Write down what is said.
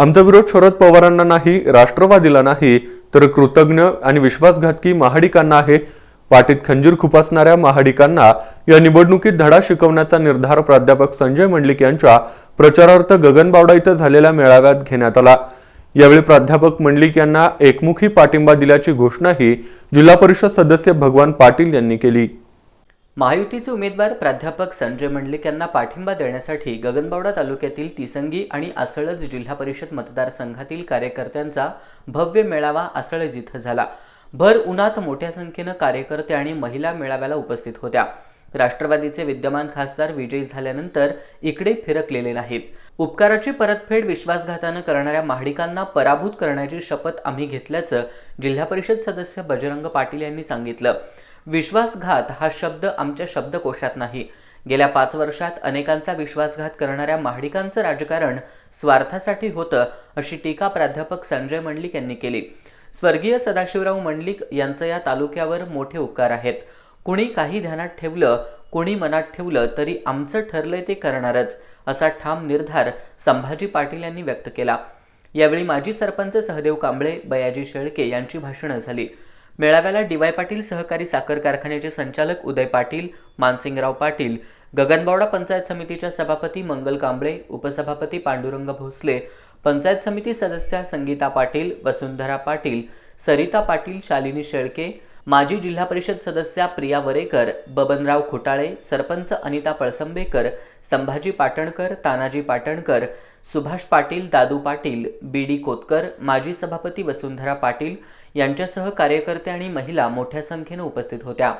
आमचा विरोध शरद पवारांना नाही राष्ट्रवादीला नाही तर कृतज्ञ आणि विश्वासघातकी महाडिकांना आहे. पाटीत खंजीर खुपासणाऱ्या महाडिकांना या निवडणुकीत धडा शिकवण्याचा निर्धार प्राध्यापक संजय मंडलिक यांच्या प्रचारार्थ गगनबावडा इथं झालेल्या मेळाव्यात घेण्यात आला. यावेळी प्राध्यापक मंडलिक यांना एकमुखी पाठिंबा दिल्याची घोषणाही जिल्हा परिषद सदस्य भगवान पाटील यांनी केली. महायुतीचे उमेदवार प्राध्यापक संजय मंडलिक यांना पाठिंबा देण्यासाठी गगनबावडा तालुक्यातील तिसंगी आणि आसळज जिल्हा परिषद मतदारसंघातील कार्यकर्त्यांचा भव्य मेळावा आसळज इथं झाला. भर उन्हात मोठ्या संख्येनं कार्यकर्ते आणि महिला मेळाव्याला उपस्थित होत्या. राष्ट्रवादीचे विद्यमान खासदार विजयी झाल्यानंतर इकडे फिरकलेले नाहीत. उपकाराची परतफेड विश्वासघातानं करणाऱ्या महाडिकांना पराभूत करण्याची शपथ आम्ही घेतल्याचं जिल्हा परिषद सदस्य बजरंग पाटील यांनी सांगितलं. विश्वासघात हा शब्द आमच्या शब्दकोशात नाही. गेल्या पाच वर्षात अनेकांचा विश्वासघात करणाऱ्या महाडिकांचं राजकारण स्वार्थासाठी होतं अशी टीका प्राध्यापक संजय मंडलिक यांनी केली. स्वर्गीय सदाशिवराव मंडलिक यांचं या तालुक्यावर मोठे उपकार आहेत. कुणी काही ध्यानात ठेवलं कोणी मनात ठेवलं तरी आमचं ठरलंय ते करणारच असा ठाम निर्धार संभाजी पाटील यांनी व्यक्त केला. यावेळी माजी सरपंच सहदेव कांबळे बयाजी शेळके यांची भाषणं झाली. मेळाव्याला डीवाय पाटील सहकारी साखर कारखान्याचे संचालक उदय पाटील मानसिंगराव पाटील गगनबावडा पंचायत समितीच्या सभापती मंगल कांबळे उपसभापती पांडुरंग भोसले पंचायत समिती सदस्या संगीता पाटील वसुंधरा पाटील सरिता पाटील शालिनी शेळके माजी जिल्हा परिषद सदस्या प्रिया वरेकर बबनराव खोटाळे सरपंच अनिता पळसंबेकर संभाजी पाटणकर तानाजी पाटणकर सुभाष पाटील दादू पाटील बी डी कोतकर माजी सभापती वसुंधरा पाटील यांच्यासह कार्यकर्ते आणि महिला मोठ्या संख्येनं उपस्थित होत्या.